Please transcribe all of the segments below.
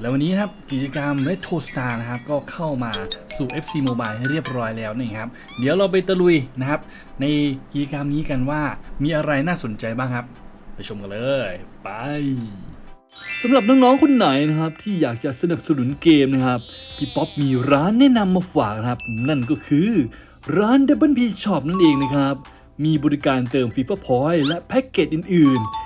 แล้ววันนี้ครับกิจกรรม Retro Star นะครับก็เข้ามาสู่ FC Mobile ให้เรียบร้อยแล้วนะครับ เดี๋ยวเราไปตะลุยนะครับ ในกิจกรรมนี้กันว่ามีอะไรน่าสนใจบ้างครับ ไปชมกันเลย ไปสำหรับน้องๆคนไหนนะครับ ที่อยากจะสนับสนุนเกมนะครับ พี่ป๊อปมีร้านแนะนำมาฝากนะครับ นั่นก็คือร้าน Double P Shop นั่นเองนะครับ มีบริการเติม FIFA Point และแพ็กเกจอื่นๆ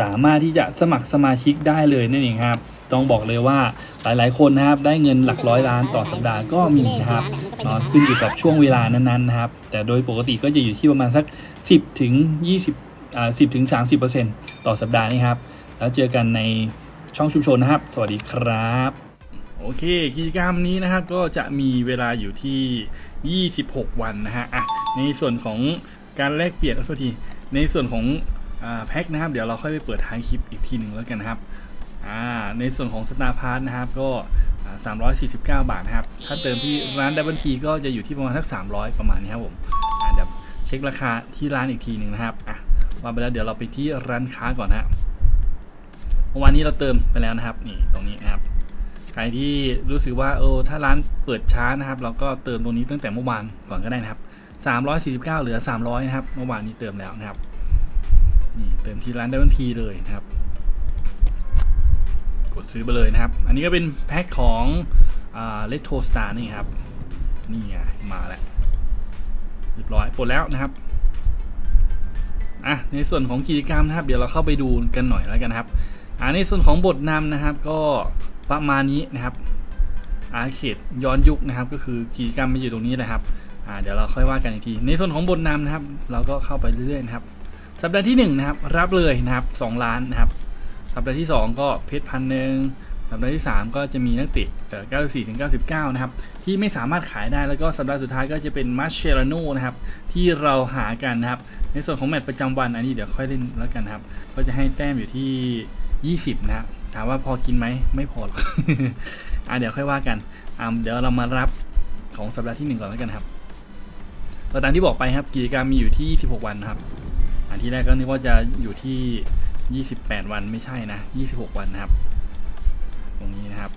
สามารถที่จะสมัครสมาชิกได้เลยนั่นเองครับ ต้องบอกเลยว่าหลายๆ คนนะครับได้เงินหลักร้อยล้านต่อสัปดาห์ก็มีนะครับนาะขึ้นอยู่กับช่วงเวลานั้นๆนะครับ แต่โดยปกติก็จะอยู่ที่ประมาณสัก 10ถึง20อ่า10ถึง30เปอร์เซ็นต์ต่อสัปดาห์นี่ครับ แล้วเจอกันในช่องชุมชนนะครับ สวัสดีครับโอเคกิจกรรมนี้นะครับก็จะมีเวลาอยู่ที่ 26 วันนะฮะอะในส่วนของการแลกเปลี่ยนขอโทษทีในส่วนของ แพ็คนะครับ เดี๋ยวเราค่อยไปเปิดท้ายคลิปอีกทีหนึ่งแล้วกันนะครับในส่วนของสตาร์พาร์ทนะครับก็ 349 บาทนะครับ ถ้าเติมที่ร้านดับเบิลทีก็จะอยู่ที่ประมาณสัก 300 ประมาณนี้ครับผมเดี๋ยวเช็คราคาที่ร้านอีกทีหนึ่งนะครับอะว่าไปแล้วเดี๋ยวเราไปที่ร้านค้าก่อนนะฮะเมื่อวานนี้เราเติมไปแล้วนะครับนี่ตรงนี้นะครับใครที่รู้สึกว่าเออถ้าร้านเปิดช้านะครับ เราก็เติมตรงนี้ตั้งแต่เมื่อวานก่อนก็ได้นะครับ 349 เหลือ 300 นะครับ เมื่อวานนี้เติมแล้วนะครับ นี่เติมที่ร้าน Double P เลยนะครับ กดซื้อไปเลยนะครับ อันนี้ก็เป็นแพ็คของอ่า Retro Star นี่ครับ นี่ไงมาแล้วเรียบร้อยปลดแล้วนะครับอะในส่วนของกิจกรรมนะครับ เดี๋ยวเราเข้าไปดูกันหน่อยแล้วกันครับอ่าในส่วนของบทนำนะครับ ก็ประมาณนี้นะครับอาเขตย้อนยุคนะครับ ก็คือกิจกรรมมันอยู่ตรงนี้แหละครับอ่าเดี๋ยวเราค่อยว่ากันอีกที ในส่วนของบทนำนะครับ เราก็เข้าไปเรื่อยๆนะครับ สัปดาห์ที่1นะครับรับเลยนะครับ2ล้านนะครับ สัปดาห์ที่ 2 ก็เพชรพันหนึ่งสัปดาห์ที่ 3 ก็จะมีนักเตะเอ่อ94ถึง99 นะครับ ที่ไม่สามารถขายได้แล้วก็สัปดาห์สุดท้ายก็จะเป็นมัชเชลโนนะครับ ที่เราหากันนะครับ ในส่วนของแมตช์ประจำวันอันนี้เดี๋ยวค่อยเล่นแล้วกันครับ ก็จะให้แต้มอยู่ที่ 20 นะครับถามว่าพอกินไหมไม่พอหรอกอะเดี๋ยวค่อยว่ากันอะเดี๋ยวเรามารับของสัปดาห์ที่ 1 ก่อนแล้วกันครับตามที่บอกไปครับกิจกรรมมีอยู่ที่ 16 วันนะครับ ที่แรกก็นึกว่าจะอยู่ที่ 28 วันไม่ใช่นะ 26 วันนะครับ ตรงนี้นะครับ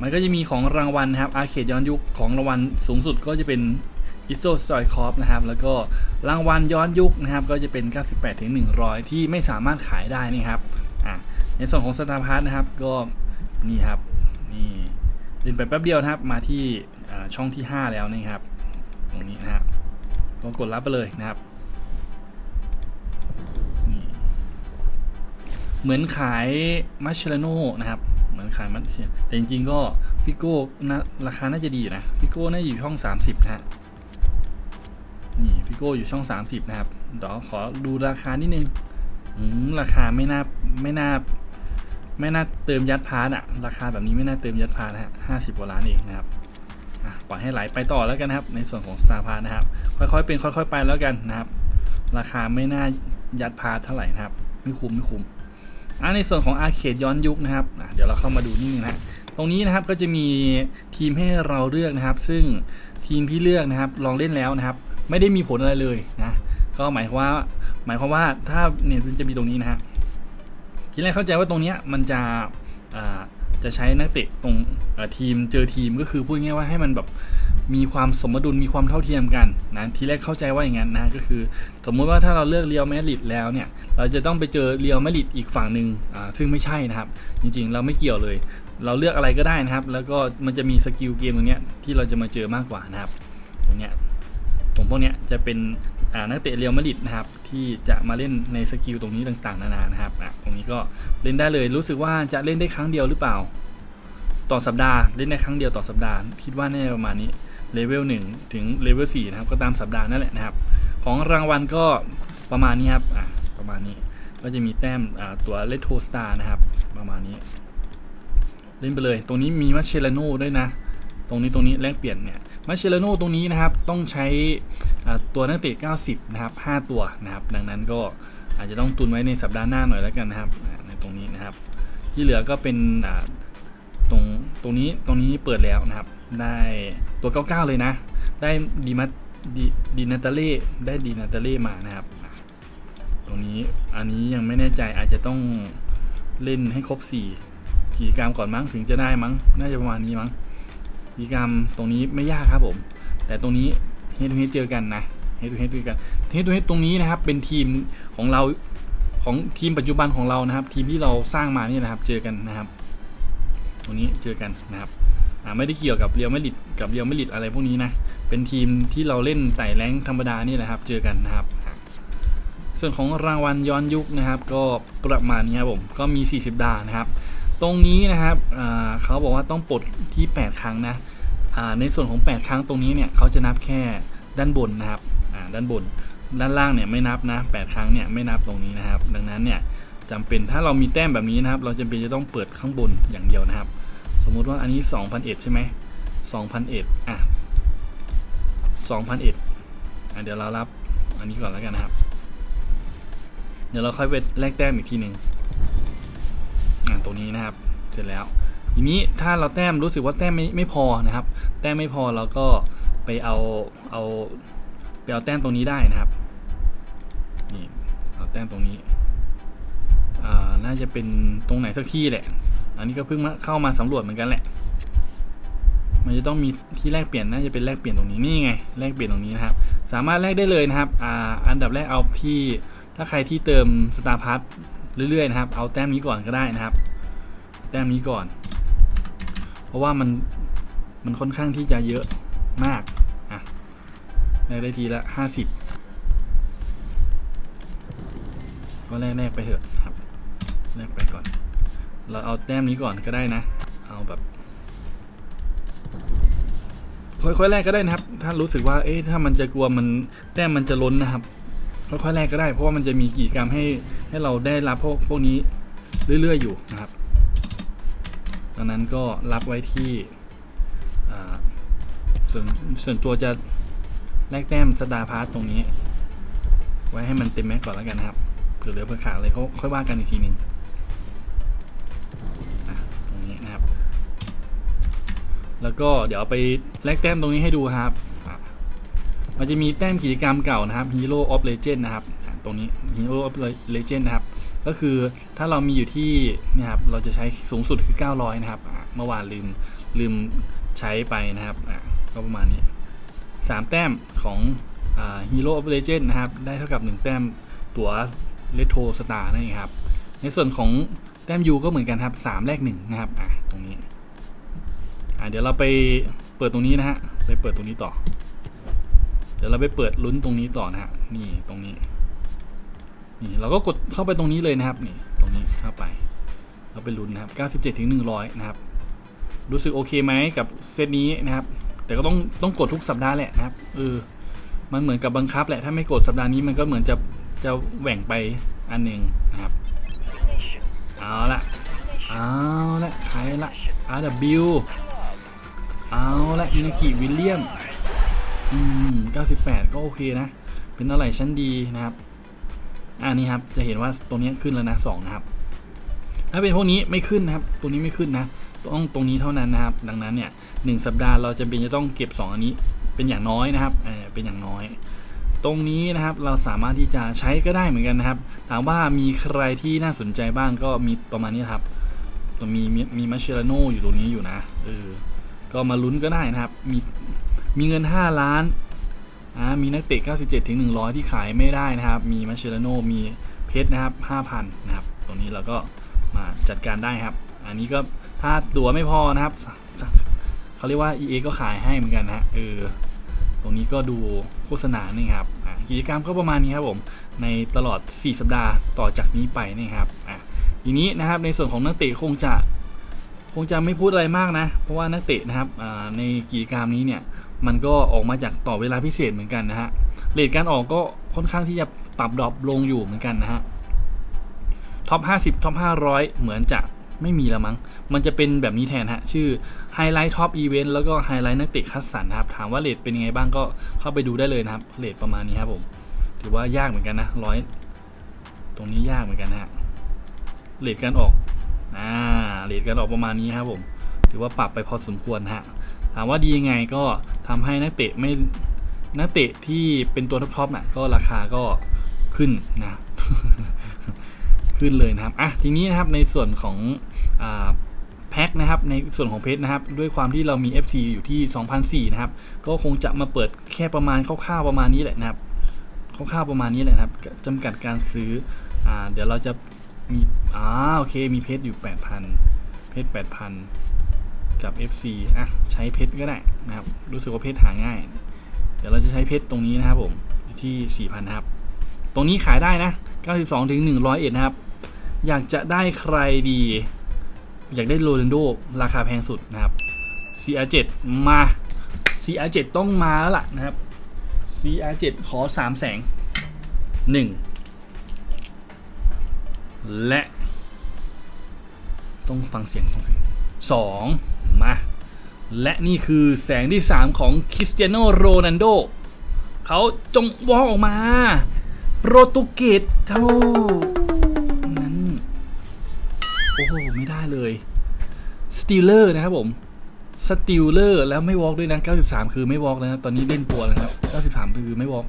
มันก็จะมีของรางวัลนะครับอาเคดย้อนยุคของรางวัลสูงสุดก็จะเป็นอิสโตสตอยคอฟนะครับแล้วก็รางวัลย้อนยุคนะครับ ก็จะเป็น 98ถึง100 ที่ไม่สามารถขายได้นี่ครับอะในส่วนของสตาร์พาร์ทนะครับก็นี่ครับนี่เล่นไปแป๊บเดียวนะครับมาที่ช่องที่ 5 แล้วนี่ครับ ตรงนี้นะครับก็กดรับไปเลยนะครับ เหมือนขายมัชเชลโนนะครับเหมือนขายมัชเชลแต่จริงๆก็ฟิโก้นะราคาน่าจะดีนะฟิโก้น่าจะอยู่ช่อง 30 นะฮะนี่ฟิโก้อยู่ช่อง 30 นะครับเดี๋ยวขอดูราคานิดนึงอืมราคาไม่น่าไม่น่าไม่น่าเติมยัดพาร์ทอะราคาแบบนี้ไม่น่าเติมยัดพาร์ทนะฮะห้าสิบกว่าล้านเองนะครับปล่อยให้ไหลไปต่อแล้วกันนะครับ ในส่วนของสตาร์พาร์ทนะครับ ค่อยๆเป็นค่อย ๆ ไปแล้วกันนะครับ ราคาไม่น่ายัดพาร์ทเท่าไหร่นะครับ ไม่คุ้มไม่คุ้ม อะในส่วนของอาร์เคดย้อนยุคนะครับเดี๋ยวเราเข้ามาดูนิดนึงนะตรงนี้นะครับก็จะมีทีมให้เราเลือกนะครับ ซึ่งทีมที่เลือกนะครับ ลองเล่นแล้วนะครับ ไม่ได้มีผลอะไรเลยนะก็หมายความว่าหมายความว่าถ้าเนี่ยมันจะมีตรงนี้นะฮะทีแรกเข้าใจว่าตรงเนี้ยมันจะอ่าจะใช้นักเตะตรงทีมเจอทีมก็คือพูดง่ายๆว่าให้มันแบบ มีความสมดุลมีความเท่าเทียมกันนะทีแรกเข้าใจว่าอย่างนั้นนะก็คือ สมมุติว่าถ้าเราเลือกเรียวแมริดแล้วเนี่ยเราจะต้องไปเจอเรียวแมริดอีกฝั่งหนึ่งซึ่งไม่ใช่นะครับ จริงๆ เราไม่เกี่ยวเลย เราเลือกอะไรก็ได้นะครับ แล้วก็มันจะมีสกิลเกมตรงเนี้ยที่เราจะมาเจอมากกว่านะครับตรงเนี้ยตรงพวกเนี้ยจะเป็นนักเตะเรียวมาดริดนะครับที่จะมาเล่นในสกิลตรงนี้ต่างๆ นานานะครับอะตรงนี้ก็เล่นได้เลยรู้สึกว่าจะเล่นได้ครั้งเดียวหรือเปล่า ต่อสัปดาห์เล่นได้ครั้งเดียวต่อสัปดาห์ คิดว่าแน่ประมาณนี้ เลเวล1ถึงเลเวล4นะครับก็ตามสัปดาห์นั่นแหละนะครับ ของรางวัลก็ประมาณนี้ครับอะประมาณนี้ก็จะมีแต้มตัวเลโทสตาร์นะครับประมาณนี้ เล่นไปเลย ตรงนี้มีมัชเชลโน่ด้วยนะ ตรงนี้ตรงนี้แลกเปลี่ยนเนี่ยมัชเชลโน่ตรงนี้นะครับต้องใช้ตัวนักเตะ 90 นะครับ 5 ตัวนะครับ ดังนั้นก็อาจจะต้องตุนไว้ในสัปดาห์หน้าหน่อยแล้วกันนะครับในตรงนี้นะครับ ที่เหลือก็เป็นอ่าตรงตรงนี้ตรงนี้เปิดแล้วนะครับ ได้ตัว 99 เลยนะ ได้ดีมัดีดีนาตาเล่ได้ดีนาตาเล่มานะครับ ตรงนี้อันนี้ยังไม่แน่ใจอาจจะต้องเล่นให้ครบ 4 กิจกรรมก่อนมั้งถึงจะได้มั้ง น่าจะประมาณนี้มั้งกิจกรรมตรงนี้ไม่ยากครับผม แต่ตรงนี้เฮดทูเฮดเจอกันนะเฮดทูเฮดเจอกันเฮดทูเฮดตรงนี้นะครับ เป็นทีมของเราของทีมปัจจุบันของเรานะครับ ทีมที่เราสร้างมานี่นะครับ เจอกันนะครับ ตรงนี้เจอกันนะครับ ไม่ได้เกี่ยวกับเรียวไม่ลิดกับเรียวไม่ลิดอะไรพวกนี้นะเป็นทีมที่เราเล่นไต่แรงธรรมดานี่แหละครับ เจอกันนะครับ ส่วนของรางวัลย้อนยุคนะครับ ก็ประมาณนี้ครับผมก็มี 40 ดานะครับ ตรงนี้นะครับเขาบอกว่าต้องปลดที่ 8 ครั้งนะในส่วนของ 8 ครั้งตรงนี้เนี่ยเขาจะนับแค่ด้านบนนะครับด้านบนด้านล่างเนี่ยไม่นับนะ 8 ครั้งเนี่ยไม่นับตรงนี้นะครับ ดังนั้นเนี่ยจำเป็นถ้าเรามีแต้มแบบนี้นะครับ เราจำเป็นจะต้องเปิดข้างบนอย่างเดียวนะครับ สมมุติว่าอันนี้2001ใช่ไหม2001อะ2001อะเดี๋ยวเรารับอันนี้ก่อนแล้วกันนะครับ เดี๋ยวเราค่อยไปแลกแต้มอีกทีหนึ่งอ่าตรงนี้นะครับ เสร็จแล้วทีนี้ถ้าเราแต้มรู้สึกว่าแต้มไม่ไม่พอนะครับ แต้มไม่พอเราก็ไปเอาเอาไปเอาแต้มตรงนี้ได้นะครับนี่เอาแต้มตรงนี้อ่าน่าจะเป็นตรงไหนสักที่แหละ อันนี้ก็เพิ่งมาเข้ามาสำรวจเหมือนกันแหละ มันจะต้องมีที่แลกเปลี่ยนน่าจะเป็นแลกเปลี่ยนตรงนี้นี่ไงแลกเปลี่ยนตรงนี้นะครับ สามารถแลกได้เลยนะครับอ่าอันดับแรกเอาที่ถ้าใครที่เติมสตาร์พัทเรื่อยๆนะครับ เอาแต้มนี้ก่อนก็ได้นะครับ แต้มนี้ก่อน เพราะว่ามันมันค่อนข้างที่จะเยอะมากอะแลกได้ทีละห้าสิบก็แลกแลกไปเถอะครับแลกไปก่อน เราเอาแต้มนี้ก่อนก็ได้นะ เอาแบบค่อยๆแลกก็ได้นะครับ ถ้ารู้สึกว่า เอ๊ะ ถ้ามันจะกลัวมันแต้มมันจะล้นนะครับ ค่อยๆแลกก็ได้ เพราะว่ามันจะมีกิจกรรมให้ให้เราได้รับพวกพวกนี้เรื่อยๆอยู่นะครับดังนั้นก็รับไว้ที่ส่วนส่วนตัวจะแลกแต้มสตาร์พาร์ตตรงนี้ ไว้ให้มันเต็มแม็กก่อนแล้วกันนะครับเผื่อเหลือเผื่อขาดเลยเขาค่อยว่ากันอีกทีนึ่ง แล้วก็เดี๋ยวไปแลกแต้มตรงนี้ให้ดูครับอะมันจะมีแต้มกิจกรรมเก่านะครับ Hero of Legend นะครับ ตรงนี้ Hero of Legend นะครับ ก็คือถ้าเรามีอยู่ที่นี่ครับ เราจะใช้สูงสุดคือ 900 นะครับ เมื่อวานลืมลืมใช้ไปนะครับอะก็ประมาณนี้ 3 แต้มของอ Hero of Legend นะครับ ได้เท่ากับ 1 แต้มตั๋ว Retro Star นั่นเองครับ ในส่วนของแต้ม U ก็เหมือนกันครับ 3 แลก1นะครับอะตรงนี้ อะเดี๋ยวเราไปเปิดตรงนี้นะฮะ ไปเปิดตรงนี้ต่อ เดี๋ยวเราไปเปิดลุ้นตรงนี้ต่อนะฮะ นี่ตรงนี้ นี่เราก็กดเข้าไปตรงนี้เลยนะครับ นี่ตรงนี้เข้าไป เราไปลุ้นนะครับ97ถึง100 นะครับ รู้สึกโอเคไหมกับเซตนี้นะครับ แต่ก็ต้องต้องกดทุกสัปดาห์แหละนะครับ เออ มันเหมือนกับบังคับแหละ ถ้าไม่กดสัปดาห์นี้มันก็เหมือนจะจะแหว่งไปอันหนึ่งนะครับ เอาละเอาละใครละ RW เอาละอินากิวิลเลียม อืม 98 ก็โอเคนะ เป็นอะไรชั้นดีนะครับ อ่านี่ครับ จะเห็นว่าตรงนี้ขึ้นแล้วนะ2นะครับ ถ้าเป็นพวกนี้ไม่ขึ้นนะครับตรงนี้ไม่ขึ้นนะ ต้องตรงนี้เท่านั้นนะครับ ดังนั้นเนี่ยหนึ่งสัปดาห์เราจะเป็นจะต้องเก็บ 2 อันนี้ เป็นอย่างน้อยนะครับเออเป็นอย่างน้อย ตรงนี้นะครับเราสามารถที่จะใช้ก็ได้เหมือนกันนะครับ ถามว่ามีใครที่น่าสนใจบ้างก็มีประมาณนี้ครับ มีมีมีมัชเชลโนอยู่ตรงนี้อยู่นะ เออ ก็มาลุ้นก็ได้นะครับ มีมีเงิน 5 ล้านอ่ามีนักเตะ 97ถึง100 ที่ขายไม่ได้นะครับ มีมาเชลโนมีเพชรนะครับ 5,000 นะครับ ตรงนี้เราก็มาจัดการได้ครับ อันนี้ก็ถ้าตัวไม่พอนะครับเขาเรียกว่า EA ก็ขายให้เหมือนกันนะฮะเออตรงนี้ก็ดูโฆษณานี่ครับกิจกรรมก็ประมาณนี้ครับผมในตลอด 4 สัปดาห์ต่อจากนี้ไปนี่ครับอะทีนี้นะครับในส่วนของนักเตะคงจะ คงจะไม่พูดอะไรมากนะ เพราะว่านักเตะนะครับในกิจกรรมนี้เนี่ยมันก็ออกมาจากต่อเวลาพิเศษเหมือนกันนะฮะเรทการออกก็ค่อนข้างที่จะปรับดรอปลงอยู่เหมือนกันนะฮะท็อป 50 ท็อป 500 เหมือนจะไม่มีแล้วมั้ง มันจะเป็นแบบนี้แทนฮะ ชื่อ Highlight Top Event แล้วก็ Highlight นักเตะคัดสรรนะครับ ถามว่าเลทเป็นยังไงบ้างก็เข้าไปดูได้เลยนะครับเลทประมาณนี้ครับผม ถือว่ายากเหมือนกันนะร้อยตรงนี้ยากเหมือนกันนะฮะเลทการออก อ่าเลทการออกประมาณนี้ครับผมถือว่าปรับไปพอสมควรฮะถามว่าดียังไงก็ทำให้นักเตะไม่นักเตะที่เป็นตัวท็อปๆน่ะก็ราคาก็ขึ้นนะขึ้นเลยนะครับอะทีนี้นะครับในส่วนของอ่าแพ็คนะครับในส่วนของเพชรนะครับ ด้วยความที่เรามี FC อยู่ที่2,004นะครับ ก็คงจะมาเปิดแค่ประมาณคร่าวๆประมาณนี้แหละนะครับคร่าวๆประมาณนี้แหละนะครับจำกัดการซื้ออ่าเดี๋ยวเราจะ มีอ่าโอเค มีเพชรอยู่ 8,000 เพชร 8,000 กับ FC อะ ใช้เพชรก็ได้นะครับ รู้สึกว่าเพชรหาง่าย เดี๋ยวเราจะใช้เพชรตรงนี้นะครับผมที่ 4,000นครับ ตรงนี้ขายได้นะ 92ถึง101นะครับ อยากจะได้ใครดี อยากได้โรนัลโดราคาแพงสุดนะครับ CR7 มา CR7 ต้องมาแล้วล่ะนะครับ CR7 ขอ 3 แสง 1 และ ต้องฟังเสียงของสองมา และนี่คือแสงที่ 3 ของคริสเตียโนโรนัลโดเขาจงวอลออกมา โปรตุเกสเท่านั้น โอ้โห ไม่ได้เลยสตีลเลอร์นะครับผมสตีลเลอร์แล้วไม่วอล์กด้วยนะ 93 คือไม่วอล์กแล้วนะตอนนี้เล่นปัวแล้วนะครับ 93 คือไม่วอล์ก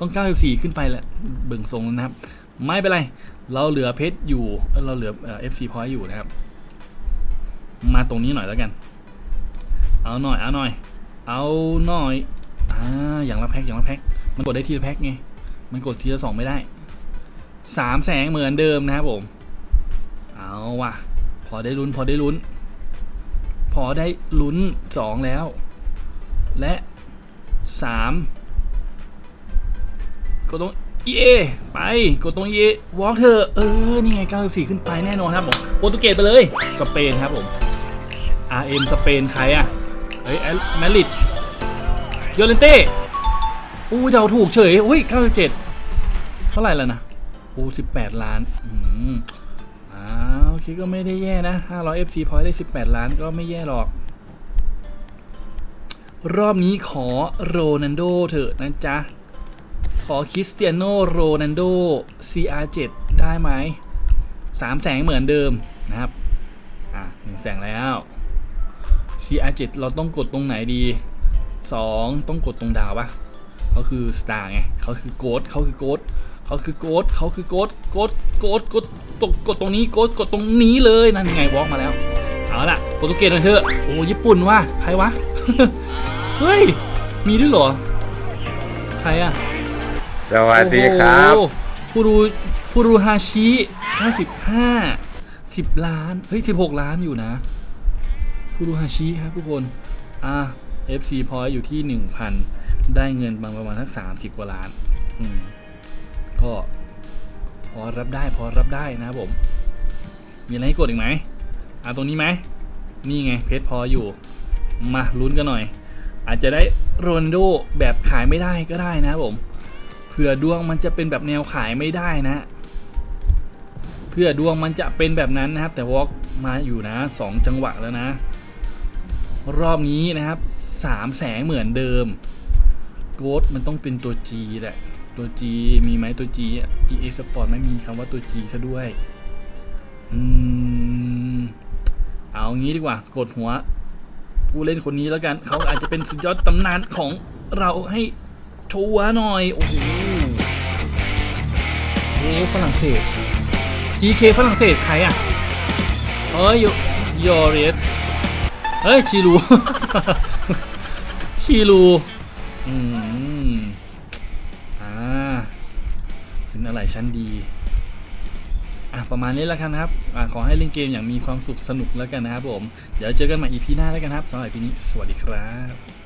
ต้อง 94 ขึ้นไปแหละเบิ่งทรงนะครับ ไม่เป็นไร เราเหลือเพชรอยู่ เราเหลือเอ่อ FC point อยู่นะครับ มาตรงนี้หน่อยแล้วกัน เอาหน่อย เอาหน่อย เอาหน่อย อ่า อย่างละแพ็คอย่างละแพ็ค มันกดได้ทีละแพ็คไง มันกดทีละสองไม่ได้ สามแสงเหมือนเดิมนะครับผม เอาว่ะ พอได้ลุ้น พอได้ลุ้น พอได้ลุ้นสองแล้ว และสามกดตรง EA ไปกดตรง EA วอล์กเธอเออ นี่ไง 94 ขึ้นไปแน่นอนครับผมโปรตุเกสไปเลย สเปนครับผม RM สเปนใครอะ เฮ้ยแมดริดโยเลนเต้อู้เดาถูกเฉยอุ้ย 97 เท่าไหร่แล้วนะโอ้18 ล้าน อืมอ่าโอเคก็ไม่ได้แย่นะ 500 FC พอยได้ 18 ล้านก็ไม่แย่หรอกรอบนี้ขอโรนันโดเถอะนะจ๊ะ ขอคริสเตียโนโรนันโด CR7 ได้ไหมสามแสงเหมือนเดิมนะครับ อะหนึ่งแสงแล้ว CR7 เราต้องกดตรงไหนดี 2 ต้องกดตรงดาวปะเขาคือสตาร์ไงเขาคือโกดเขาคือโกดเขาคือโกดเขาคือโกดโกดโกดกดตกกดตรงนี้โกดกดตรงนี้เลยนั่นยังไงวอล์กมาแล้ว เอาล่ะโปรตุเกสหน่อยเถอะโอ้ญี่ปุ่นว่ะใครวะ เฮ้ย มีด้วยเหรอ ใครอะ สวัสดีครับโอ้โหฟูรุฟูรุฮาชิ95 10 ล้าน เฮ้ย 16 ล้านอยู่นะฟูรุฮาชิครับทุกคน อะ FC พอยอยู่ที่ 1,000 ได้เงินบางประมาณสัก30 กว่าล้าน อืม ก็พอรับได้พอรับได้นะครับผม มีอะไรให้กดอีกไหม อะ ตรงนี้ไหม นี่ไงเพชรพออยู่ มาลุ้นกันหน่อย อาจจะได้โรนโดแบบขายไม่ได้ก็ได้นะครับผม ผื่อดวงมันจะเป็นแบบแนวขายไม่ได้นะเพื่อดวงมันจะเป็นแบบนั้นนะครับ แต่วอล์กมาอยู่นะสองจังหวะแล้วนะ รอบนี้นะครับสามแสงเหมือนเดิมโกดมันต้องเป็นตัว G แหละตัว G มีไหมตัว G อะ EA Sport ไม่มีคำว่าตัว G ซะด้วยอืมเอางี้ดีกว่ากดหัว ผู้เล่นคนนี้แล้วกัน เขาอาจจะเป็นสุดยอดตำนานของเราให้ชัวร์หน่อย โอ้โห ฝรั่งเศส GK ฝรั่งเศสใครอะเฮ้ยยอริสเฮ้ยชิลูชิลูอืมอ่าเป็นอะไรชั้นดีอะประมาณนี้แล้วกันนะครับอะขอให้เล่นเกมอย่างมีความสุขสนุกแล้วกันนะครับผม เดี๋ยวเจอกันใหม่ EP หน้าแล้วกันครับสำหรับ EP นี้ สวัสดีครับ